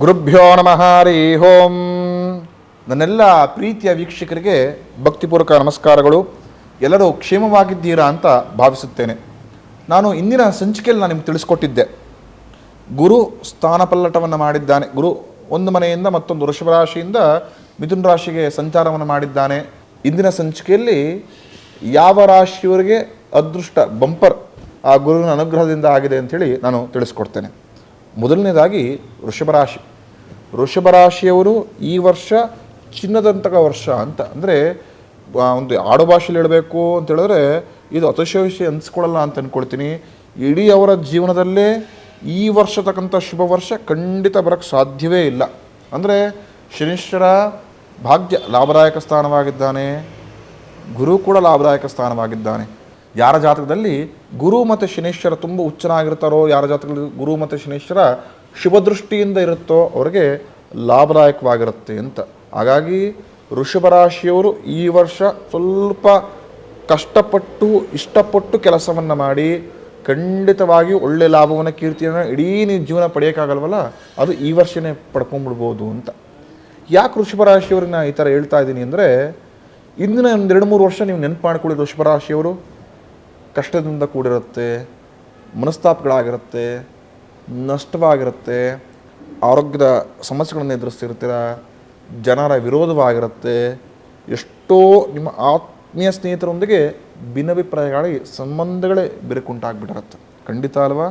ಗುರುಭ್ಯೋ ನಮಃ, ಹರಿ ಹೋಂ ನನ್ನೆಲ್ಲ ಪ್ರೀತಿಯ ವೀಕ್ಷಕರಿಗೆ ಭಕ್ತಿಪೂರ್ವಕ ನಮಸ್ಕಾರಗಳು. ಎಲ್ಲರೂ ಕ್ಷೇಮವಾಗಿದ್ದೀರಾ ಅಂತ ಭಾವಿಸುತ್ತೇನೆ. ನಾನು ಇಂದಿನ ಸಂಚಿಕೆಯಲ್ಲಿ ನಾನು ನಿಮ್ಗೆ ತಿಳಿಸ್ಕೊಟ್ಟಿದ್ದೆ. ಗುರು ಸ್ಥಾನಪಲ್ಲಟವನ್ನು ಮಾಡಿದ್ದಾನೆ. ಗುರು ಒಂದು ಮನೆಯಿಂದ ಮತ್ತೊಂದು ವೃಷಭ ರಾಶಿಯಿಂದ ಮಿಥುನ ರಾಶಿಗೆ ಸಂಚಾರವನ್ನು ಮಾಡಿದ್ದಾನೆ. ಇಂದಿನ ಸಂಚಿಕೆಯಲ್ಲಿ ಯಾವ ರಾಶಿಯವರಿಗೆ ಅದೃಷ್ಟ ಬಂಪರ್ ಆ ಗುರುವಿನ ಅನುಗ್ರಹದಿಂದ ಆಗಿದೆ ಅಂಥೇಳಿ ನಾನು ತಿಳಿಸ್ಕೊಡ್ತೇನೆ. ಮೊದಲನೇದಾಗಿ ವೃಷಭ ರಾಶಿ ವೃಷಭ ರಾಶಿಯವರು ಈ ವರ್ಷ ಚಿನ್ನದಂತಕ ವರ್ಷ ಅಂತ. ಅಂದರೆ ಒಂದು ಆಡು ಭಾಷೆಯಲ್ಲಿ ಹೇಳಬೇಕು ಅಂತ ಹೇಳಿದ್ರೆ, ಇದು ವಿಷಯ ಅನಿಸ್ಕೊಳ್ಳಲ್ಲ ಅಂತ ಅಂದ್ಕೊಳ್ತೀನಿ ಇಡೀ ಅವರ ಜೀವನದಲ್ಲೇ ಈ ವರ್ಷ ತಕ್ಕಂಥ ಶುಭ ವರ್ಷ ಖಂಡಿತ ಬರೋಕ್ಕೆ ಸಾಧ್ಯವೇ ಇಲ್ಲ. ಅಂದರೆ ಶನೀಶ್ವರ ಭಾಗ್ಯ ಲಾಭದಾಯಕ ಸ್ಥಾನವಾಗಿದ್ದಾನೆ. ಗುರು ಕೂಡ ಲಾಭದಾಯಕ ಸ್ಥಾನವಾಗಿದ್ದಾನೆ. ಯಾರ ಜಾತಕದಲ್ಲಿ ಗುರು ಮತ್ತು ಶನೇಶ್ವರ ತುಂಬ ಹುಚ್ಚನಾಗಿರ್ತಾರೋ, ಯಾರ ಜಾತಕದಲ್ಲಿ ಗುರು ಮತ್ತು ಶನೀಶ್ವರ ಶುಭ ದೃಷ್ಟಿಯಿಂದ ಇರುತ್ತೋ ಅವರಿಗೆ ಲಾಭದಾಯಕವಾಗಿರುತ್ತೆ ಅಂತ. ಹಾಗಾಗಿ ವೃಷಭ ರಾಶಿಯವರು ಈ ವರ್ಷ ಸ್ವಲ್ಪ ಕಷ್ಟಪಟ್ಟು, ಇಷ್ಟಪಟ್ಟು ಕೆಲಸವನ್ನು ಮಾಡಿ ಖಂಡಿತವಾಗಿಯೂ ಒಳ್ಳೆ ಲಾಭವನ್ನು, ಕೀರ್ತಿಯನ್ನು ಇಡೀ ನೀವು ಜೀವನ ಪಡೆಯೋಕ್ಕಾಗಲ್ವಲ್ಲ? ಅದು ಈ ವರ್ಷನೇ ಪಡ್ಕೊಂಡ್ಬಿಡ್ಬೋದು ಅಂತ. ಯಾಕೆ ವೃಷಭ ರಾಶಿಯವ್ರಿಗೆ ನಾನು ಈ ಥರ ಹೇಳ್ತಾ ಇದ್ದೀನಿ ಅಂದರೆ, ಇಂದಿನ ಒಂದು ಎರಡು ಮೂರು ವರ್ಷ ನೀವು ನೆನಪು ಮಾಡ್ಕೊಳ್ಳಿ ವೃಷಭ ರಾಶಿಯವರು. ಕಷ್ಟದಿಂದ ಕೂಡಿರುತ್ತೆ, ಮನಸ್ತಾಪಗಳಾಗಿರುತ್ತೆ ನಷ್ಟವಾಗಿರುತ್ತೆ, ಆರೋಗ್ಯದ ಸಮಸ್ಯೆಗಳನ್ನು ಎದುರಿಸ್ತಿರ್ತೀರ, ಜನರ ವಿರೋಧವಾಗಿರುತ್ತೆ, ಎಷ್ಟೋ ನಿಮ್ಮ ಆತ್ಮೀಯ ಸ್ನೇಹಿತರೊಂದಿಗೆ ಭಿನ್ನಾಭಿಪ್ರಾಯಗಳಿಗೆ ಸಂಬಂಧಗಳೇ ಬಿರುಕುಂಟಾಗ್ಬಿಟ್ಟಿರುತ್ತೆ. ಖಂಡಿತ ಅಲ್ವಾ?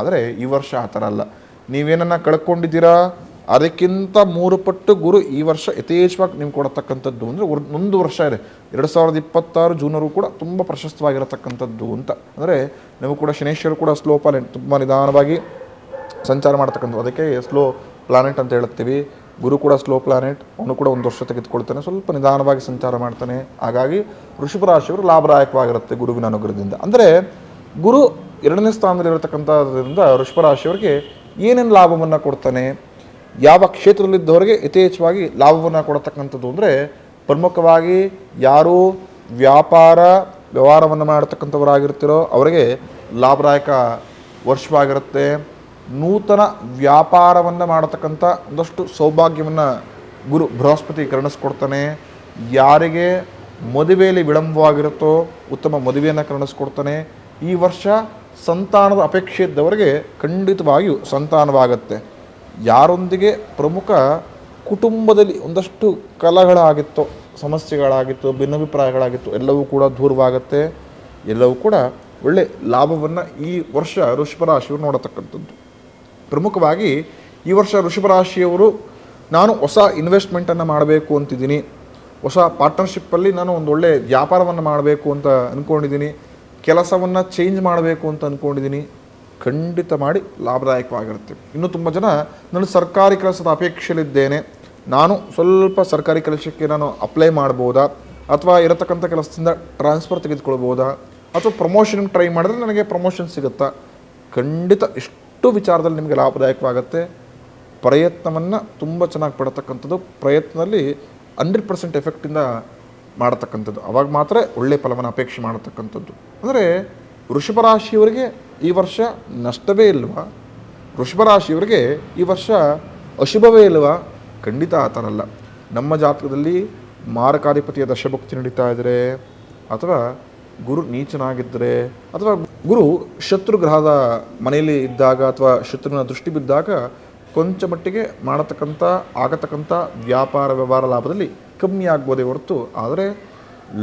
ಆದರೆ ಈ ವರ್ಷ ಆ ಥರ ಅಲ್ಲ. ನೀವೇನನ್ನ ಕಳ್ಕೊಂಡಿದ್ದೀರಾ? ಅದಕ್ಕಿಂತ ಮೂರು ಪಟ್ಟು ಗುರು ಈ ವರ್ಷ ಯಥೇಚ್ಛವಾಗಿ ನಿಮ್ಗೆ ಕೊಡತಕ್ಕಂಥದ್ದು ಅಂದರೆ ಒಂದು ವರ್ಷ ಇದೆ. ಎರಡು ಸಾವಿರದ ಇಪ್ಪತ್ತಾರು ಜೂನರು ಕೂಡ ತುಂಬ ಪ್ರಶಸ್ತವಾಗಿರತಕ್ಕಂಥದ್ದು ಅಂತ. ಅಂದರೆ ನೀವು ಕೂಡ ಶನೇಶ್ವರು ಕೂಡ ಸ್ಲೋಪಾಲ ತುಂಬ ನಿಧಾನವಾಗಿ ಸಂಚಾರ ಮಾಡ್ತಕ್ಕಂಥ ಅದಕ್ಕೆ ಸ್ಲೋ ಪ್ಲಾನೆಟ್ ಅಂತ ಹೇಳ್ತೀವಿ ಗುರು ಕೂಡ ಸ್ಲೋ ಪ್ಲಾನೆಟ್ ಅವನು ಕೂಡ ಒಂದು ವರ್ಷ ತೆಗೆದುಕೊಳ್ತಾನೆ. ಸ್ವಲ್ಪ ನಿಧಾನವಾಗಿ ಸಂಚಾರ ಮಾಡ್ತಾನೆ. ಹಾಗಾಗಿ ವೃಷಭ ರಾಶಿಯವರು ಲಾಭದಾಯಕವಾಗಿರುತ್ತೆ ಗುರುವಿನ ಅನುಗ್ರಹದಿಂದ. ಅಂದರೆ ಗುರು ಎರಡನೇ ಸ್ಥಾನದಲ್ಲಿ ಇರತಕ್ಕಂಥದ್ರಿಂದ ವೃಷಭ ರಾಶಿಯವರಿಗೆ ಏನೇನು ಲಾಭವನ್ನು ಕೊಡ್ತಾನೆ, ಯಾವ ಕ್ಷೇತ್ರದಲ್ಲಿದ್ದವರಿಗೆ ಯಥೇಚ್ಛವಾಗಿ ಲಾಭವನ್ನು ಕೊಡತಕ್ಕಂಥದ್ದು ಅಂದರೆ ಪ್ರಮುಖವಾಗಿ ಯಾರು ವ್ಯಾಪಾರ, ವ್ಯವಹಾರವನ್ನು ಮಾಡತಕ್ಕಂಥವರಾಗಿರ್ತಿರೋ ಅವರಿಗೆ ಲಾಭದಾಯಕ ವರ್ಷವಾಗಿರುತ್ತೆ. ನೂತನ ವ್ಯಾಪಾರವನ್ನು ಮಾಡತಕ್ಕಂಥ ಒಂದಷ್ಟು ಸೌಭಾಗ್ಯವನ್ನು ಗುರು ಬೃಹಸ್ಪತಿ ಕರುಣಿಸ್ಕೊಡ್ತಾನೆ. ಯಾರಿಗೆ ಮದುವೆಯಲ್ಲಿ ವಿಳಂಬವಾಗಿರುತ್ತೋ ಉತ್ತಮ ಮದುವೆಯನ್ನು ಕರುಣಿಸ್ಕೊಡ್ತಾನೆ. ಈ ವರ್ಷ ಸಂತಾನದ ಅಪೇಕ್ಷೆ ಇದ್ದವರಿಗೆ ಖಂಡಿತವಾಗಿಯೂ ಸಂತಾನವಾಗುತ್ತೆ. ಯಾರೊಂದಿಗೆ ಪ್ರಮುಖ ಕುಟುಂಬದಲ್ಲಿ ಒಂದಷ್ಟು ಕಲಹಗಳಾಗಿತ್ತು, ಸಮಸ್ಯೆಗಳಾಗಿತ್ತು, ಭಿನ್ನಾಭಿಪ್ರಾಯಗಳಾಗಿತ್ತು ಎಲ್ಲವೂ ಕೂಡ ದೂರವಾಗುತ್ತೆ. ಎಲ್ಲವೂ ಕೂಡ ಒಳ್ಳೆ ಲಾಭವನ್ನು ಈ ವರ್ಷ ವೃಷಭ ರಾಶಿಯವರು ನೋಡತಕ್ಕಂಥದ್ದು. ಪ್ರಮುಖವಾಗಿ ಈ ವರ್ಷ ಋಷಭ ರಾಶಿಯವರು ನಾನು ಹೊಸ ಇನ್ವೆಸ್ಟ್ಮೆಂಟನ್ನು ಮಾಡಬೇಕು ಅಂತಿದ್ದೀನಿ. ಹೊಸ ಪಾರ್ಟ್ನರ್ಶಿಪ್ಪಲ್ಲಿ ನಾನು ಒಂದು ಒಳ್ಳೆಯ ವ್ಯಾಪಾರವನ್ನು ಮಾಡಬೇಕು ಅಂತ ಅಂದ್ಕೊಂಡಿದ್ದೀನಿ ಕೆಲಸವನ್ನು ಚೇಂಜ್ ಮಾಡಬೇಕು ಅಂತ ಅಂದ್ಕೊಂಡಿದ್ದೀನಿ ಖಂಡಿತ ಮಾಡಿ ಲಾಭದಾಯಕವಾಗಿರುತ್ತೆ. ಇನ್ನು ತುಂಬ ಜನ ನಾನು ಸರ್ಕಾರಿ ಕೆಲಸದ ಅಪೇಕ್ಷೆಯಲ್ಲಿದ್ದೇನೆ. ನಾನು ಸ್ವಲ್ಪ ಸರ್ಕಾರಿ ಕೆಲಸಕ್ಕೆ ನಾನು ಅಪ್ಲೈ ಮಾಡ್ಬೋದಾ? ಅಥವಾ ಇರತಕ್ಕಂಥ ಕೆಲಸದಿಂದ ಟ್ರಾನ್ಸ್ಫರ್ ತೆಗೆದುಕೊಳ್ಬೋದಾ? ಅಥವಾ ಪ್ರಮೋಷನ್ ಟ್ರೈ ಮಾಡಿದ್ರೆ ನನಗೆ ಪ್ರಮೋಷನ್ ಸಿಗುತ್ತಾ? ಖಂಡಿತ ಇಷ್ಟು ವಿಚಾರದಲ್ಲಿ ನಿಮಗೆ ಲಾಭದಾಯಕವಾಗುತ್ತೆ. ಪ್ರಯತ್ನವನ್ನು ತುಂಬ ಚೆನ್ನಾಗಿ ಪಡತಕ್ಕಂಥದ್ದು, ಪ್ರಯತ್ನದಲ್ಲಿ ಹಂಡ್ರೆಡ್ ಪರ್ಸೆಂಟ್ ಎಫೆಕ್ಟಿಂದ ಮಾಡತಕ್ಕಂಥದ್ದು. ಅವಾಗ ಮಾತ್ರ ಒಳ್ಳೆಯ ಫಲವನ್ನು ಅಪೇಕ್ಷೆ ಮಾಡತಕ್ಕಂಥದ್ದು. ಅಂದರೆ ರಾಶಿಯವರಿಗೆ ಈ ವರ್ಷ ನಷ್ಟವೇ ಇಲ್ವಾ? ರಾಶಿಯವರಿಗೆ ಈ ವರ್ಷ ಅಶುಭವೇ ಇಲ್ವಾ? ಖಂಡಿತ ಆ ಥರ ಅಲ್ಲ. ನಮ್ಮ ಜಾತಕದಲ್ಲಿ ಮಾರಕಾಧಿಪತಿಯ ದಶಭಕ್ತಿ ನಡೀತಾ ಇದ್ದರೆ ಅಥವಾ ಗುರು ನೀಚನಾಗಿದ್ದರೆ ಅಥವಾ ಗುರು ಶತ್ರು ಗ್ರಹದ ಮನೆಯಲ್ಲಿ ಇದ್ದಾಗ ಅಥವಾ ಶತ್ರುವಿನ ದೃಷ್ಟಿ ಬಿದ್ದಾಗ ಕೊಂಚ ಮಟ್ಟಿಗೆ ಮಾಡತಕ್ಕಂಥ, ಆಗತಕ್ಕಂಥ ವ್ಯಾಪಾರ ವ್ಯವಹಾರ ಲಾಭದಲ್ಲಿ ಕಮ್ಮಿ ಆಗ್ಬೋದೇ ಹೊರತು, ಆದರೆ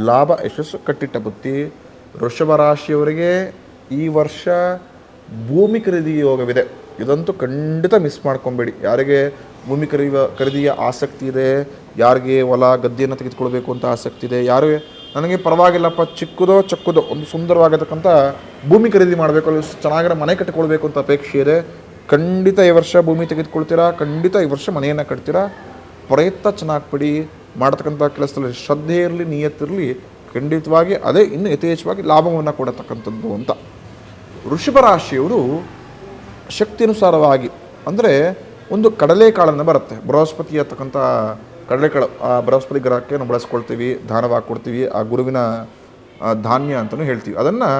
ಲಾಭ ಯಶಸ್ಸು ಕಟ್ಟಿಟ್ಟ ಬುತ್ತಿ. ವೃಷಭ ರಾಶಿಯವರಿಗೆ ಈ ವರ್ಷ ಭೂಮಿ ಖರೀದಿ ಯೋಗವಿದೆ. ಇದಂತೂ ಖಂಡಿತ ಮಿಸ್ ಮಾಡ್ಕೊಬೇಡಿ. ಯಾರಿಗೆ ಭೂಮಿ ಖರೀದಿ ಖರೀದಿಯ ಆಸಕ್ತಿ ಇದೆ, ಯಾರಿಗೆ ಹೊಲ ಗದ್ದೆಯನ್ನು ತೆಗೆದುಕೊಳ್ಬೇಕು ಅಂತ ಆಸಕ್ತಿ ಇದೆ, ಯಾರು ನನಗೆ ಪರವಾಗಿಲ್ಲಪ್ಪ, ಚಿಕ್ಕದೋ ಚಕ್ಕದೋ, ಒಂದು ಸುಂದರವಾಗಿರ್ತಕ್ಕಂಥ ಭೂಮಿ ಖರೀದಿ ಮಾಡಬೇಕು, ಅಲ್ಲಿ ಚೆನ್ನಾಗಿರೋ ಮನೆ ಕಟ್ಟಿಕೊಳ್ಬೇಕು ಅಂತ ಅಪೇಕ್ಷೆ ಇದೆ. ಖಂಡಿತ ಈ ವರ್ಷ ಭೂಮಿ ತೆಗೆದುಕೊಳ್ತೀರಾ? ಖಂಡಿತ ಈ ವರ್ಷ ಮನೆಯನ್ನು ಕಟ್ತೀರಾ? ಪ್ರಯತ್ನ ಚೆನ್ನಾಗಿ ಪಡಿ. ಮಾಡತಕ್ಕಂಥ ಕೆಲಸದಲ್ಲಿ ಶ್ರದ್ಧೆ ಇರಲಿ ನಿಯತ್ತಿರಲಿ ಖಂಡಿತವಾಗಿ ಅದೇ ಇನ್ನೂ ಯಥೇಚ್ಛವಾಗಿ ಲಾಭವನ್ನು ಕೊಡತಕ್ಕಂಥದ್ದು ಅಂತ. ವೃಷಭ ರಾಶಿಯವರು ಶಕ್ತಿಯನುಸಾರವಾಗಿ ಅಂದರೆ ಒಂದು ಕಡಲೆಕಾಳನ್ನು ಬರುತ್ತೆ, ಬೃಹಸ್ಪತಿ ಅಂತಕ್ಕಂಥ ಕಡಲೆಕಾಳು, ಆ ಬೃಹಸ್ಪತಿ ಗ್ರಹಕ್ಕೆ ನಾವು ಬಳಸ್ಕೊಳ್ತೀವಿ ದಾನವಾಗಿ ಕೊಡ್ತೀವಿ, ಆ ಗುರುವಿನ ಧಾನ್ಯ ಅಂತಲೂ ಹೇಳ್ತೀವಿ. ಅದನ್ನು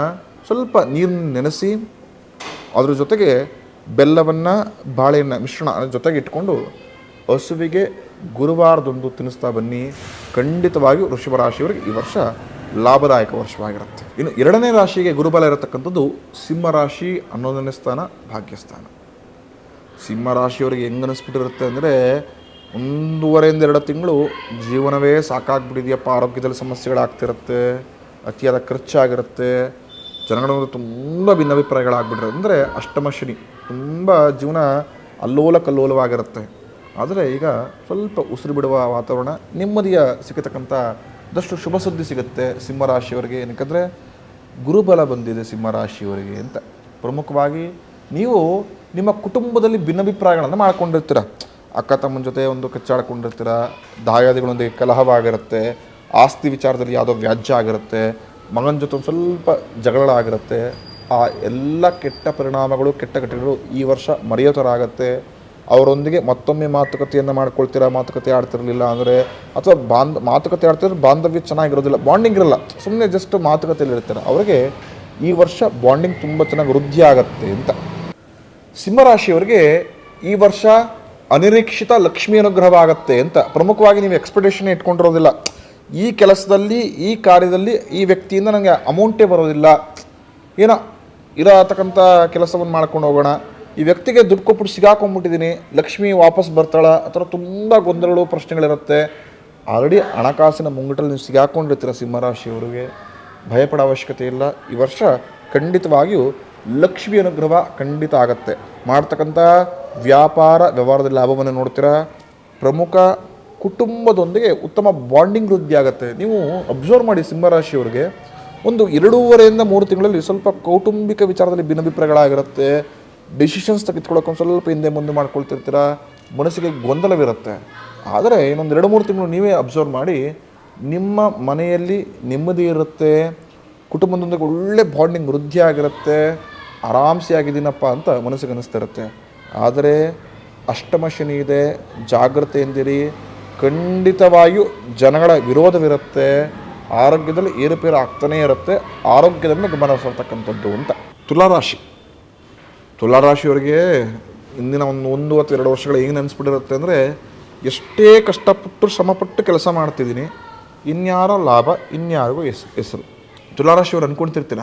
ಸ್ವಲ್ಪ ನೀರನ್ನ ನೆನೆಸಿ, ಅದ್ರ ಜೊತೆಗೆ ಬೆಲ್ಲವನ್ನು ಬಾಳೆಯನ್ನು ಮಿಶ್ರಣ ಜೊತೆಗೆ ಇಟ್ಕೊಂಡು ಹಸುವಿಗೆ ಗುರುವಾರದೊಂದು ತಿನ್ನಿಸ್ತಾ ಬನ್ನಿ. ಖಂಡಿತವಾಗಿಯೂ ವೃಷಭ ರಾಶಿಯವರಿಗೆ ಈ ವರ್ಷ ಲಾಭದಾಯಕ ವರ್ಷವಾಗಿರುತ್ತೆ. ಇನ್ನು ಎರಡನೇ ರಾಶಿಗೆ ಗುರುಬಲ ಇರತಕ್ಕಂಥದ್ದು ಸಿಂಹರಾಶಿ ಹನ್ನೊಂದನೇ ಸ್ಥಾನ, ಭಾಗ್ಯಸ್ಥಾನ. ಸಿಂಹರಾಶಿಯವರಿಗೆ ಹೆಂಗನಿಸ್ಬಿಟ್ಟಿರುತ್ತೆ ಅಂದರೆ ಒಂದೂವರೆಯಿಂದ ಎರಡು ತಿಂಗಳು ಜೀವನವೇ ಸಾಕಾಗ್ಬಿಟ್ಟಿದೆಯಪ್ಪ. ಆರೋಗ್ಯದಲ್ಲಿ ಸಮಸ್ಯೆಗಳಾಗ್ತಿರುತ್ತೆ, ಅತಿಯಾದ ಖರ್ಚಾಗಿರುತ್ತೆ, ಜನಗಳ ತುಂಬ ಭಿನ್ನಾಭಿಪ್ರಾಯಗಳಾಗ್ಬಿಟ್ರೆ, ಅಂದರೆ ಅಷ್ಟಮ ಶನಿ ತುಂಬ ಜೀವನ ಅಲ್ಲೋಲ ಕಲ್ಲೋಲವಾಗಿರುತ್ತೆ ಆದರೆ ಈಗ ಸ್ವಲ್ಪ ಉಸಿರು ಬಿಡುವ ವಾತಾವರಣ ನೆಮ್ಮದಿಯ ಸಿಗತಕ್ಕಂಥ ಅದಷ್ಟು ಶುಭ ಸುದ್ದಿ ಸಿಗುತ್ತೆ ಸಿಂಹರಾಶಿಯವರಿಗೆ ಏನಕ್ಕಂದರೆ ಗುರುಬಲ ಬಂದಿದೆ ಸಿಂಹರಾಶಿಯವರಿಗೆ ಅಂತ. ಪ್ರಮುಖವಾಗಿ ನೀವು ನಿಮ್ಮ ಕುಟುಂಬದಲ್ಲಿ ಭಿನ್ನಾಭಿಪ್ರಾಯಗಳನ್ನು ಮಾಡ್ಕೊಂಡಿರ್ತೀರ. ಅಕ್ಕ ತಮ್ಮನ ಜೊತೆ ಒಂದು ಕಚ್ಚಾಡ್ಕೊಂಡಿರ್ತೀರ ದಾಯಾದಿಗಳೊಂದಿಗೆ ಕಲಹವಾಗಿರುತ್ತೆ ಆಸ್ತಿ ವಿಚಾರದಲ್ಲಿ ಯಾವುದೋ ವ್ಯಾಜ್ಯ ಆಗಿರುತ್ತೆ, ಮಗನ ಜೊತೆ ಒಂದು ಸ್ವಲ್ಪ ಜಗಳಾಗಿರುತ್ತೆ ಆ ಎಲ್ಲ ಕೆಟ್ಟ ಪರಿಣಾಮಗಳು, ಕೆಟ್ಟ ಘಟನೆಗಳು ಈ ವರ್ಷ ಮರೆಯೋ ಥರ ಆಗುತ್ತೆ ಅವರೊಂದಿಗೆ ಮತ್ತೊಮ್ಮೆ ಮಾತುಕತೆಯನ್ನು ಮಾಡ್ಕೊಳ್ತೀರಾ, ಮಾತುಕತೆ ಆಡ್ತಿರಲಿಲ್ಲ ಅಂದರೆ, ಅಥವಾ ಬಾಂಧ, ಮಾತುಕತೆ ಆಡ್ತಿದ್ರೆ ಬಾಂಧವ್ಯ ಚೆನ್ನಾಗಿರೋದಿಲ್ಲ ಬಾಂಡಿಂಗ್ ಇರಲ್ಲ ಸುಮ್ಮನೆ ಜಸ್ಟ್ ಮಾತುಕತೆಯಲ್ಲಿ ಇರ್ತಾರೆ. ಅವರಿಗೆ ಈ ವರ್ಷ ಬಾಂಡಿಂಗ್ ತುಂಬ ಚೆನ್ನಾಗಿ ವೃದ್ಧಿ ಆಗತ್ತೆ ಅಂತ. ಸಿಂಹರಾಶಿಯವರಿಗೆ ಈ ವರ್ಷ ಅನಿರೀಕ್ಷಿತ ಲಕ್ಷ್ಮಿ ಅನುಗ್ರಹವಾಗತ್ತೆ ಅಂತ ಪ್ರಮುಖವಾಗಿ ನೀವು ಎಕ್ಸ್ಪೆಕ್ಟೇಷನ್ ಇಟ್ಕೊಂಡಿರೋದಿಲ್ಲ. ಈ ಕೆಲಸದಲ್ಲಿ, ಈ ಕಾರ್ಯದಲ್ಲಿ ಈ ವ್ಯಕ್ತಿಯಿಂದ ನನಗೆ ಅಮೌಂಟೇ ಬರೋದಿಲ್ಲ. ಏನೋ ಇರತಕ್ಕಂಥ ಕೆಲಸವನ್ನು ಮಾಡ್ಕೊಂಡು ಹೋಗೋಣ. ಈ ವ್ಯಕ್ತಿಗೆ ದುಡ್ಡು ಕೊಟ್ಬಿಟ್ಟು ಸಿಗಾಕೊಂಡ್ಬಿಟ್ಟಿದ್ದೀನಿ ಲಕ್ಷ್ಮಿ ವಾಪಸ್ ಬರ್ತಾಳ. ಅಥವಾ ತುಂಬ ಗೊಂದಲಗಳು, ಪ್ರಶ್ನೆಗಳಿರುತ್ತೆ. ಆಲ್ರೆಡಿ ಹಣಕಾಸಿನ ಮುಂಗಟಲ್ಲಿ ನೀವು ಸಿಗಾಕೊಂಡಿರ್ತೀರ ಸಿಂಹರಾಶಿಯವರಿಗೆ. ಭಯಪಡೋ ಅವಶ್ಯಕತೆ ಇಲ್ಲ. ಈ ವರ್ಷ ಖಂಡಿತವಾಗಿಯೂ ಲಕ್ಷ್ಮಿ ಅನುಗ್ರಹ ಖಂಡಿತ ಆಗತ್ತೆ. ಮಾಡ್ತಕ್ಕಂಥ ವ್ಯಾಪಾರ ವ್ಯವಹಾರದ ಲಾಭವನ್ನು ನೋಡ್ತೀರಾ? ಪ್ರಮುಖ ಕುಟುಂಬದೊಂದಿಗೆ ಉತ್ತಮ ಬಾಂಡಿಂಗ್ ವೃದ್ಧಿ ಆಗುತ್ತೆ. ನೀವು ಅಬ್ಸರ್ವ್ ಮಾಡಿ ಸಿಂಹರಾಶಿಯವರಿಗೆ, ಒಂದು ಎರಡೂವರೆಯಿಂದ ಮೂರು ತಿಂಗಳಲ್ಲಿ ಸ್ವಲ್ಪ ಕೌಟುಂಬಿಕ ವಿಚಾರದಲ್ಲಿ ಭಿನ್ನಾಭಿಪ್ರಾಯಗಳಾಗಿರುತ್ತೆ. ಡಿಸಿಷನ್ಸ್ ತೆಗೆದುಕೊಳ್ಳೋಕೆ ಸ್ವಲ್ಪ ಹಿಂದೆ ಮುಂದೆ ಮಾಡ್ಕೊಳ್ತಿರ್ತೀರ? ಮನಸ್ಸಿಗೆ ಗೊಂದಲವಿರುತ್ತೆ. ಆದರೆ ಇನ್ನೊಂದು ಎರಡು ಮೂರು ತಿಂಗಳು ನೀವೇ ಅಬ್ಸರ್ವ್ ಮಾಡಿ, ನಿಮ್ಮ ಮನೆಯಲ್ಲಿ ನೆಮ್ಮದಿ ಇರುತ್ತೆ. ಕುಟುಂಬದೊಂದಿಗೆ ಒಳ್ಳೆ ಬಾಂಡಿಂಗ್ ವೃದ್ಧಿ ಆಗಿರುತ್ತೆ ಆರಾಮ್ಸೆ ಆಗಿದ್ದೀನಪ್ಪ ಅಂತ ಮನಸ್ಸಿಗೆ ಅನ್ನಿಸ್ತಿರುತ್ತೆ ಆದರೆ ಅಷ್ಟಮ ಶನಿ ಇದೆ, ಜಾಗ್ರತೆಯಿಂದಿರಿ. ಖಂಡಿತವಾಗಿಯೂ ಜನಗಳ ವಿರೋಧವಿರುತ್ತೆ, ಆರೋಗ್ಯದಲ್ಲಿ ಏರುಪೇರು ಆಗ್ತಾನೇ ಇರುತ್ತೆ ಆರೋಗ್ಯದ ಮೇಲೆ ಗಮನ ಹರಿಸತಕ್ಕಂಥದ್ದು ಅಂತ. ತುಲಾರಾಶಿ. ತುಲಾರಾಶಿಯವರಿಗೆ ಇಂದಿನ ಒಂದು ಒಂದು ಅಥವಾ ಎರಡು ವರ್ಷಗಳು ಏನು ಅನಿಸ್ಬಿಟ್ಟಿರುತ್ತೆ ಅಂದರೆ, ಎಷ್ಟೇ ಕಷ್ಟಪಟ್ಟು ಶ್ರಮಪಟ್ಟು ಕೆಲಸ ಮಾಡ್ತಿದ್ದೀನಿ, ಇನ್ಯಾರೋ ಲಾಭ, ಇನ್ಯಾರಿಗೂ ಹೆಸ್ ಹೆಸರು. ತುಲಾರಾಶಿಯವರು ಅಂದ್ಕೊಳ್ತಿರ್ತೀರ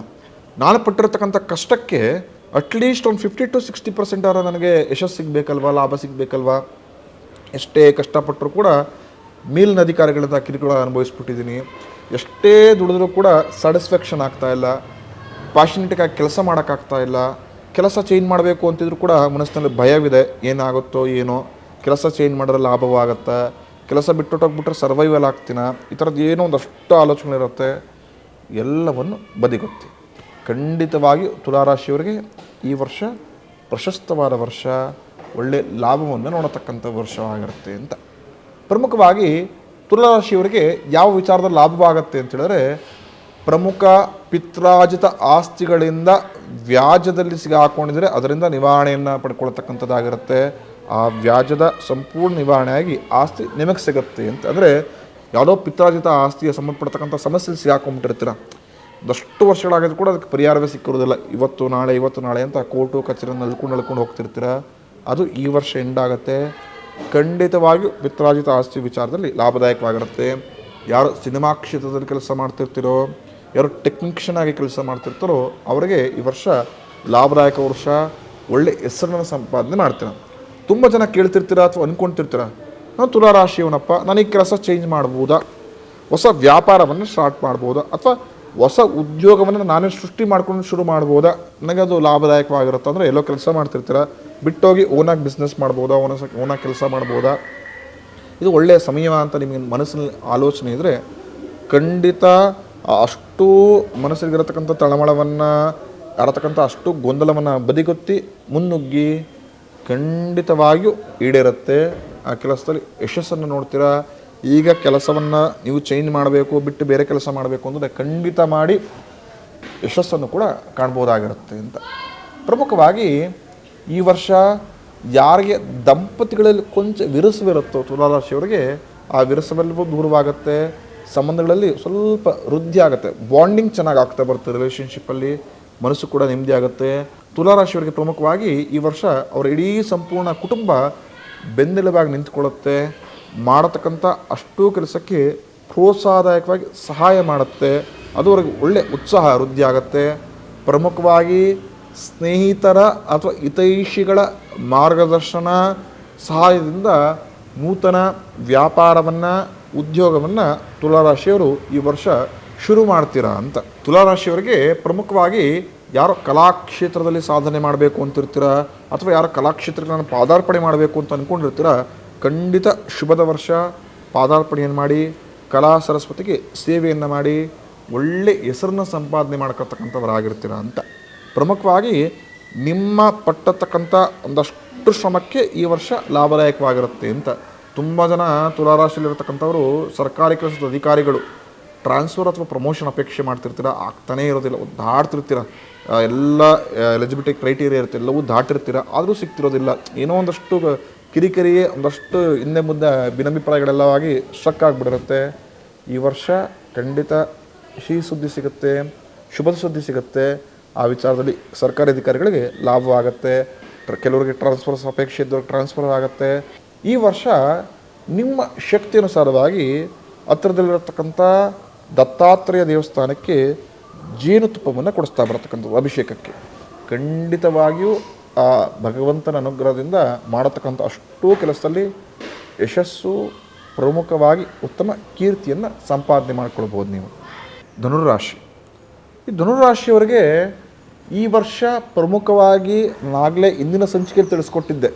ನಾನು ಪಟ್ಟಿರ್ತಕ್ಕಂಥ ಕಷ್ಟಕ್ಕೆ ಅಟ್ಲೀಸ್ಟ್ ಒಂದು ಫಿಫ್ಟಿ ಟು ಸಿಕ್ಸ್ಟಿ ಪರ್ಸೆಂಟ್ ಆರ ನನಗೆ ಯಶಸ್ಸು ಸಿಗಬೇಕಲ್ವಾ, ಲಾಭ ಸಿಗಬೇಕಲ್ವಾ? ಎಷ್ಟೇ ಕಷ್ಟಪಟ್ಟರೂ ಕೂಡ ಮೇಲಿನ ಅಧಿಕಾರಿಗಳಿಂದ ಕಿರುಕುಳ ಅನುಭವಿಸ್ಬಿಟ್ಟಿದ್ದೀನಿ. ಎಷ್ಟೇ ದುಡಿದ್ರೂ ಕೂಡ ಸ್ಯಾಟಿಸ್ಫ್ಯಾಕ್ಷನ್ ಆಗ್ತಾ ಇಲ್ಲ. ಪ್ಯಾಷನೇಟಾಗಿ ಕೆಲಸ ಮಾಡೋಕ್ಕಾಗ್ತಾ ಇಲ್ಲ. ಕೆಲಸ ಚೇಂಜ್ ಮಾಡಬೇಕು ಅಂತಿದ್ರು ಕೂಡ ಮನಸ್ಸಿನಲ್ಲಿ ಭಯವಿದೆ. ಏನಾಗುತ್ತೋ ಏನೋ. ಕೆಲಸ ಚೇಂಜ್ ಮಾಡಿದ್ರೆ ಲಾಭವಾಗತ್ತೆ. ಕೆಲಸ ಬಿಟ್ಟುಟ್ಟೋಗ್ಬಿಟ್ರೆ ಸರ್ವೈವಲ್ ಆಗ್ತೀನ. ಈ ಥರದ್ದು ಏನೋ ಒಂದಷ್ಟು ಆಲೋಚನೆ ಇರುತ್ತೆ ಎಲ್ಲವನ್ನು ಬದಿಗೊತ್ತಿ. ಖಂಡಿತವಾಗಿ ತುಲಾರಾಶಿಯವರಿಗೆ ಈ ವರ್ಷ ಪ್ರಶಸ್ತವಾದ ವರ್ಷ, ಒಳ್ಳೆ ಲಾಭವನ್ನು ನೋಡತಕ್ಕಂಥ ವರ್ಷವಾಗಿರುತ್ತೆ ಅಂತ. ಪ್ರಮುಖವಾಗಿ ತುಲಾರಾಶಿಯವರಿಗೆ ಯಾವ ವಿಚಾರದಲ್ಲಿ ಲಾಭವಾಗತ್ತೆ ಅಂತ ಹೇಳಿದ್ರೆ, ಪ್ರಮುಖ ಪಿತ್ರಾಜಿತ ಆಸ್ತಿಗಳಿಂದ ವ್ಯಾಜದಲ್ಲಿ ಸಿಗಾಕೊಂಡಿದ್ರೆ ಅದರಿಂದ ನಿವಾರಣೆಯನ್ನು ಪಡ್ಕೊಳ್ತಕ್ಕಂಥದ್ದಾಗಿರುತ್ತೆ. ಆ ವ್ಯಾಜದ ಸಂಪೂರ್ಣ ನಿವಾರಣೆಯಾಗಿ ಆಸ್ತಿ ನಿಮಗೆ ಸಿಗುತ್ತೆ ಅಂತ. ಅಂದರೆ ಯಾವುದೋ ಪಿತ್ರಾಜಿತ ಆಸ್ತಿಗೆ ಸಂಬಂಧಪಡ್ತಕ್ಕಂಥ ಸಮಸ್ಯೆ ಸಿಗಾಕೊಂಡ್ಬಿಟ್ಟಿರ್ತೀರ ಒಂದಷ್ಟು ವರ್ಷಗಳಾಗಿದ್ರು ಕೂಡ ಅದಕ್ಕೆ ಪರಿಹಾರವೇ ಸಿಕ್ಕಿರೋದಿಲ್ಲ. ಇವತ್ತು ನಾಳೆ ಇವತ್ತು ನಾಳೆ ಅಂತ ಕೋರ್ಟು ಕಚೇರಿ ನಲ್ಕೊಂಡು ನಲ್ಕೊಂಡು ಹೋಗ್ತಿರ್ತೀರ. ಅದು ಈ ವರ್ಷ ಎಂಡ್ ಆಗುತ್ತೆ. ಖಂಡಿತವಾಗಿಯೂ ಪಿತ್ರಾಜಿತ ಆಸ್ತಿ ವಿಚಾರದಲ್ಲಿ ಲಾಭದಾಯಕವಾಗಿರುತ್ತೆ. ಯಾರು ಸಿನಿಮಾ ಕ್ಷೇತ್ರದಲ್ಲಿ ಕೆಲಸ ಮಾಡ್ತಿರ್ತೀರೋ, ಯಾರು ಟೆಕ್ನಿಷಿಯನ್ ಆಗಿ ಕೆಲಸ ಮಾಡ್ತಿರ್ತಾರೋ, ಅವರಿಗೆ ಈ ವರ್ಷ ಲಾಭದಾಯಕ ವರ್ಷ, ಒಳ್ಳೆ ಹೆಸರನ್ನು ಸಂಪಾದನೆ ಮಾಡ್ತೀರ. ತುಂಬ ಜನ ಕೇಳ್ತಿರ್ತೀರ ಅಥವಾ ಅಂದ್ಕೊಳ್ತಿರ್ತೀರ ನಾನು ತುಲಾರಾಶಿಯವನಪ್ಪ, ನನಗೆ ಕೆಲಸ ಚೇಂಜ್ ಮಾಡ್ಬೋದಾ? ಹೊಸ ವ್ಯಾಪಾರವನ್ನು ಸ್ಟಾರ್ಟ್ ಮಾಡ್ಬೋದಾ? ಅಥವಾ ಹೊಸ ಉದ್ಯೋಗವನ್ನು ನಾನೇ ಸೃಷ್ಟಿ ಮಾಡ್ಕೊಂಡು ಶುರು ಮಾಡ್ಬೋದಾ? ನನಗೆ ಅದು ಲಾಭದಾಯಕವಾಗಿರುತ್ತೆ. ಅಂದರೆ ಎಲ್ಲೋ ಕೆಲಸ ಮಾಡ್ತಿರ್ತೀರ? ಬಿಟ್ಟೋಗಿ ಓನಾಗಿ ಬಿಸ್ನೆಸ್ ಮಾಡ್ಬೋದಾ? ಓನ ಓನಾಗಿ ಕೆಲಸ ಮಾಡ್ಬೋದಾ? ಇದು ಒಳ್ಳೆಯ ಸಮಯ ಅಂತ ನಿಮಗೆ ಮನಸ್ಸಿನಲ್ಲಿ ಆಲೋಚನೆ ಇದ್ದರೆ ಖಂಡಿತ ಅಷ್ಟು ಮನಸ್ಸಿಗಿರತಕ್ಕಂಥ ತಳಮಳವನ್ನು ಅರತಕ್ಕಂಥ ಅಷ್ಟು ಗೊಂದಲವನ್ನು ಬದಿಗೊತ್ತಿ ಮುನ್ನುಗ್ಗಿ ಖಂಡಿತವಾಗಿಯೂ ಈಡೇರುತ್ತೆ. ಆ ಕೆಲಸದಲ್ಲಿ ಯಶಸ್ಸನ್ನು ನೋಡ್ತೀರಾ? ಈಗ ಕೆಲಸವನ್ನು ನೀವು ಚೇಂಜ್ ಮಾಡಬೇಕು, ಬಿಟ್ಟು ಬೇರೆ ಕೆಲಸ ಮಾಡಬೇಕು ಅಂದರೆ ಖಂಡಿತ ಮಾಡಿ ಯಶಸ್ಸನ್ನು ಕೂಡ ಕಾಣ್ಬೋದಾಗಿರುತ್ತೆ ಅಂತ. ಪ್ರಮುಖವಾಗಿ ಈ ವರ್ಷ ಯಾರಿಗೆ ದಂಪತಿಗಳಲ್ಲಿ ಕೊಂಚ ವಿರಸವಿರುತ್ತೋ ತುಲಾರಾಶಿಯವರಿಗೆ ಆ ವಿರಸವೆಲ್ಲವೂ ದೂರವಾಗುತ್ತೆ. ಸಂಬಂಧಗಳಲ್ಲಿ ಸ್ವಲ್ಪ ವೃದ್ಧಿ ಆಗುತ್ತೆ. ಬಾಂಡಿಂಗ್ ಚೆನ್ನಾಗಿ ಆಗ್ತಾ ಬರುತ್ತೆ ರಿಲೇಷನ್ಶಿಪ್ಪಲ್ಲಿ ಮನಸ್ಸು ಕೂಡ ನೆಮ್ಮದಿ ಆಗುತ್ತೆ ತುಲಾರಾಶಿಯವರಿಗೆ ಪ್ರಮುಖವಾಗಿ ಈ ವರ್ಷ ಅವರ ಇಡೀ ಸಂಪೂರ್ಣ ಕುಟುಂಬ ಬೆನ್ನೆಲುಬಾಗಿ ನಿಂತ್ಕೊಳ್ಳುತ್ತೆ, ಮಾಡತಕ್ಕಂಥ ಅಷ್ಟೂ ಕೆಲಸಕ್ಕೆ ಪ್ರೋತ್ಸಾಹದಾಯಕವಾಗಿ ಸಹಾಯ ಮಾಡುತ್ತೆ. ಅದು ಅವ್ರಿಗೆ ಒಳ್ಳೆ ಉತ್ಸಾಹ, ವೃದ್ಧಿ ಆಗುತ್ತೆ. ಪ್ರಮುಖವಾಗಿ ಸ್ನೇಹಿತರ ಅಥವಾ ಹಿತೈಷಿಗಳ ಮಾರ್ಗದರ್ಶನ, ಸಹಾಯದಿಂದ ನೂತನ ವ್ಯಾಪಾರವನ್ನು, ಉದ್ಯೋಗವನ್ನು ತುಲಾರಾಶಿಯವರು ಈ ವರ್ಷ ಶುರು ಮಾಡ್ತೀರಾ ಅಂತ. ತುಲಾರಾಶಿಯವರಿಗೆ ಪ್ರಮುಖವಾಗಿ ಯಾರೋ ಕಲಾಕ್ಷೇತ್ರದಲ್ಲಿ ಸಾಧನೆ ಮಾಡಬೇಕು ಅಂತಿರ್ತೀರ ಅಥವಾ ಯಾರು ಕಲಾಕ್ಷೇತ್ರಕ್ಕೆ ನಾನು ಪಾದಾರ್ಪಣೆ ಮಾಡಬೇಕು ಅಂತ ಅಂದ್ಕೊಂಡಿರ್ತೀರ ಖಂಡಿತ ಶುಭದ ವರ್ಷ. ಪಾದಾರ್ಪಣೆಯನ್ನು ಮಾಡಿ, ಕಲಾ ಸರಸ್ವತಿಗೆ ಸೇವೆಯನ್ನು ಮಾಡಿ, ಒಳ್ಳೆ ಹೆಸರನ್ನ ಸಂಪಾದನೆ ಮಾಡ್ಕೊತಕ್ಕಂಥವರಾಗಿರ್ತೀರ ಅಂತ. ಪ್ರಮುಖವಾಗಿ ನಿಮ್ಮ ಪಟ್ಟತಕ್ಕಂಥ ಒಂದಷ್ಟು ಶ್ರಮಕ್ಕೆ ಈ ವರ್ಷ ಲಾಭದಾಯಕವಾಗಿರುತ್ತೆ ಅಂತ. ತುಂಬ ಜನ ತುಲಾರಾಶಿಯಲ್ಲಿರ್ತಕ್ಕಂಥವರು ಸರ್ಕಾರಿ ಕೆಲಸದ ಅಧಿಕಾರಿಗಳು ಟ್ರಾನ್ಸ್ಫರ್ ಅಥವಾ ಪ್ರಮೋಷನ್ ಅಪೇಕ್ಷೆ ಮಾಡ್ತಿರ್ತೀರ ಆಗ್ತಾನೇ ಇರೋದಿಲ್ಲ. ದಾಟ್ತಿರ್ತೀರ ಆ, ಎಲ್ಲ ಎಲಿಜಿಬಿಲಿಟಿ ಕ್ರೈಟೀರಿಯಾ ಇರುತ್ತೆ ಎಲ್ಲವೂ ದಾಟಿರ್ತೀರ ಆದರೂ ಸಿಗ್ತಿರೋದಿಲ್ಲ. ಏನೋ ಒಂದಷ್ಟು ಕಿರಿಕಿರಿಯೇ ಒಂದಷ್ಟು ಹಿಂದೆ ಮುಂದೆ ಭಿನ್ನಾಭಿಪ್ರಾಯಗಳೆಲ್ಲವಾಗಿ ಸ್ಟ್ರಕ್ ಆಗಿಬಿಡಿರುತ್ತೆ. ಈ ವರ್ಷ ಖಂಡಿತ ಸಿಹಿ ಸುದ್ದಿ ಸಿಗುತ್ತೆ ಶುಭದ ಸುದ್ದಿ ಸಿಗುತ್ತೆ. ಆ ವಿಚಾರದಲ್ಲಿ ಸರ್ಕಾರಿ ಅಧಿಕಾರಿಗಳಿಗೆ ಲಾಭವಾಗುತ್ತೆ ಆಗುತ್ತೆ. ಕೆಲವರಿಗೆ ಟ್ರಾನ್ಸ್ಫರ್ಸ್ ಅಪೇಕ್ಷೆ ಇದ್ದವ್ರಿಗೆ ಟ್ರಾನ್ಸ್ಫರ್ ಆಗುತ್ತೆ. ಈ ವರ್ಷ ನಿಮ್ಮ ಶಕ್ತಿಯನುಸಾರವಾಗಿ ಹತ್ತಿರದಲ್ಲಿರತಕ್ಕಂಥ ದತ್ತಾತ್ರೇಯ ದೇವಸ್ಥಾನಕ್ಕೆ ಜೇನುತುಪ್ಪವನ್ನು ಕೊಡಿಸ್ತಾ ಬರತಕ್ಕಂಥದ್ದು ಅಭಿಷೇಕಕ್ಕೆ. ಖಂಡಿತವಾಗಿಯೂ ಆ ಭಗವಂತನ ಅನುಗ್ರಹದಿಂದ ಮಾಡತಕ್ಕಂಥ ಅಷ್ಟೂ ಕೆಲಸದಲ್ಲಿ ಯಶಸ್ಸು ಪ್ರಮುಖವಾಗಿ ಉತ್ತಮ ಕೀರ್ತಿಯನ್ನು ಸಂಪಾದನೆ ಮಾಡಿಕೊಳ್ಬೋದು ನೀವು. ಧನುರಾಶಿ ಈ ಧನುರಾಶಿಯವರಿಗೆ ಈ ವರ್ಷ ಪ್ರಮುಖವಾಗಿ ನಾಗಲೇ ಇಂದಿನ ಸಂಚಿಕೆ ತಿಳಿಸ್ಕೊಟ್ಟಿದ್ದೆ.